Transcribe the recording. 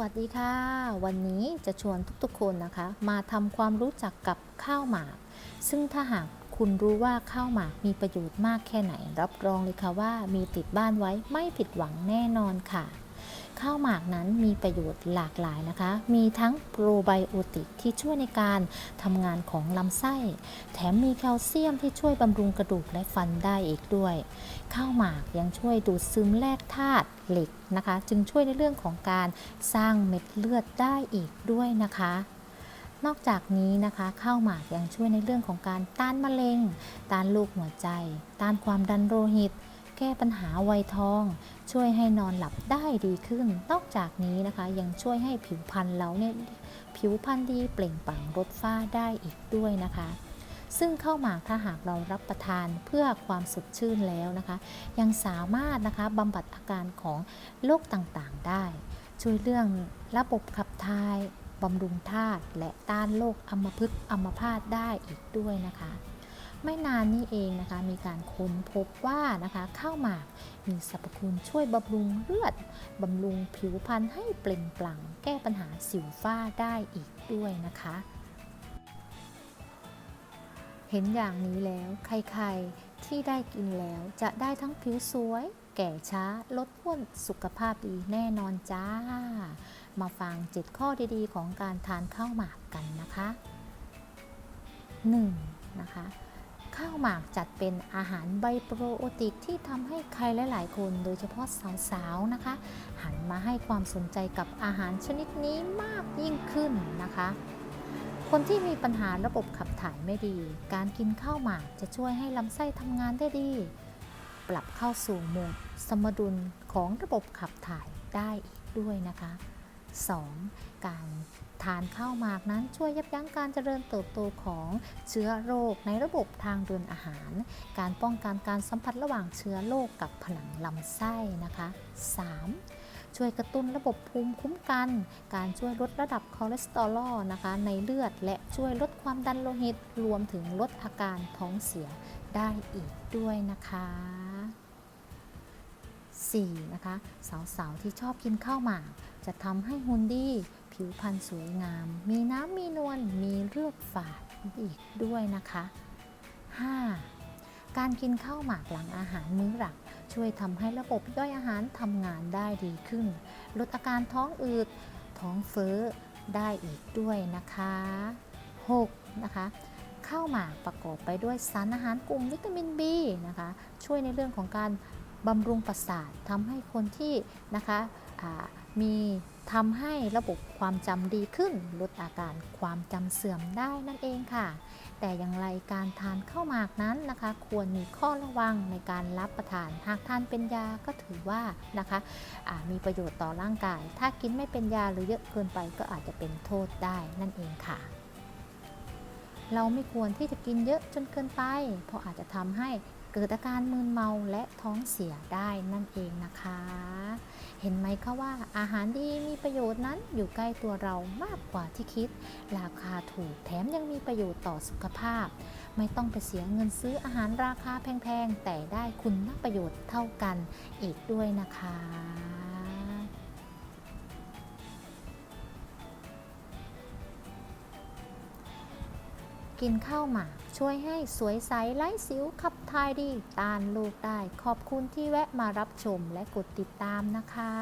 วัสดีค่ะ วันนี้จะชวนทุกๆคนนะคะ มาทำความรู้จักกับข้าวหมาก ซึ่งถ้าหากคุณรู้ว่าข้าวหมากมีประโยชน์มากแค่ไหน รับรองเลยค่ะว่ามีติดบ้านไว้ไม่ผิดหวังแน่นอนค่ะ ข้าวหมากนั้นมีประโยชน์หลากหลายนะคะ มีทั้งโปรไบโอติกที่ช่วยในการทำงานของลำไส้ แถมมีแคลเซียมที่ช่วยบำรุงกระดูกและฟันได้อีกด้วย ข้าวหมากยังช่วยดูดซึมแร่ธาตุเหล็กนะคะ จึงช่วยในเรื่องของการสร้างเม็ดเลือดได้อีกด้วยนะคะนอกจากนี้นะคะข้าวหมากยังช่วยในเรื่องของการต้านมะเร็ง ต้านโรคหัวใจ ต้านความดันโลหิต แก้ปัญหาวัยทอง ช่วยให้นอนหลับได้ดีขึ้น นอกจากนี้นะคะยังช่วยให้ผิวพรรณเราเนี่ยผิวพรรณดีเปล่งปลั่งลดฝ้าได้อีกด้วยนะคะ ซึ่งข้าวหมากถ้าหากเรารับประทานเพื่อความสดชื่นแล้วนะคะ ยังสามารถนะคะบำบัดอาการของโรคต่างๆได้ ช่วยเรื่องระบบขับถ่ายบำรุงธาตุและต้านโรคอัมพฤกษ์อัมพาตได้อีกด้วยนะคะ ไม่นานนี้เองนะคะมีการค้นพบว่านะคะข้าวหมากมีสรรพคุณช่วยบำรุงเลือดบำรุงผิวพรรณให้เปล่งปลั่ง แก้ปัญหาสิวฝ้าได้อีกด้วยนะคะ เห็นอย่างนี้แล้วใครๆที่ได้กินแล้วจะได้ทั้งผิวสวย แก่ช้าลดอ้วนสุขภาพดีแน่นอนจ้า มาฟังเจ็ดข้อดีๆ ของการทานข้าวหมากกันนะคะ 1. นะคะ ข้าวหมากจัดเป็นอาหารไบโปรโอติกที่ทำให้ใครหลาย ๆ คน โดยเฉพาะสาว ๆ นะคะ หันมาให้ความสนใจกับอาหารชนิดนี้มากยิ่งขึ้นนะคะ คนที่มีปัญหาระบบขับถ่ายไม่ดี การกินข้าวหมากจะช่วยให้ลำไส้ทำงานได้ดี ปรับเข้าสู่โหมดสมดุลของระบบขับถ่ายได้อีกด้วยนะคะ 2. การทานข้าวหมากนั้นช่วยยับยั้งการเจริญเติบโตของเชื้อโรคในระบบทางเดินอาหาร การป้องกันการสัมผัสระหว่างเชื้อโรคกับผนังลำไส้นะคะ 3. ช่วยกระตุ้นระบบภูมิคุ้มกัน การช่วยลดระดับคอเลสเตอรอลนะคะในเลือด และช่วยลดความดันโลหิต รวมถึงลดอาการท้องเสียได้อีกด้วยนะคะ 4. นะคะสาวๆที่ชอบกินข้าวหมาก จะทำให้หุ่นดี ผิวพรรณสวยงาม มีน้ำมีนวลมีเลือดฝาดอีกด้วยนะคะ 5. การกินข้าวหมากหลังอาหารมื้อหลัก ช่วยทำให้ระบบย่อยอาหารทำงานได้ดีขึ้น ลดอาการท้องอืด ท้องเฟ้อได้อีกด้วยนะคะ 6. นะคะข้าวหมากประกอบไปด้วยสารอาหารกลุ่มวิตามิน B นะคะ ช่วยในเรื่องของการ บำรุงประสาททำให้คนที่นะคะมีทำให้ระบบความจำดีขึ้น ลดอาการความจำเสื่อมได้นั่นเองค่ะ แต่อย่างไรการทานข้าวหมากนั้นนะคะ ควรมีข้อระวังในการรับประทาน หากทานเป็นยาก็ถือว่านะคะมีประโยชน์ต่อร่างกาย ถ้ากินไม่เป็นยาหรือเยอะเกินไปก็อาจจะเป็นโทษได้นั่นเองค่ะเราไม่ควรที่จะกินเยอะจนเกินไป เพราะอาจจะทำให้ เกิดอาการมึนเมาและท้องเสียได้นั่นเองนะคะ เห็นไหมคะว่าอาหารดีมีประโยชน์นั้นอยู่ใกล้ตัวเรามากกว่าที่คิด ราคาถูกแถมยังมีประโยชน์ต่อสุขภาพ ไม่ต้องไปเสียเงินซื้ออาหารราคาแพงๆ แต่ได้คุณประโยชน์เท่ากันอีกด้วยนะคะ กินข้าวหมากช่วยให้สวยใสไร้สิวขับทายดีต้านลูกได้ ขอบคุณที่แวะมารับชมและกดติดตามนะคะ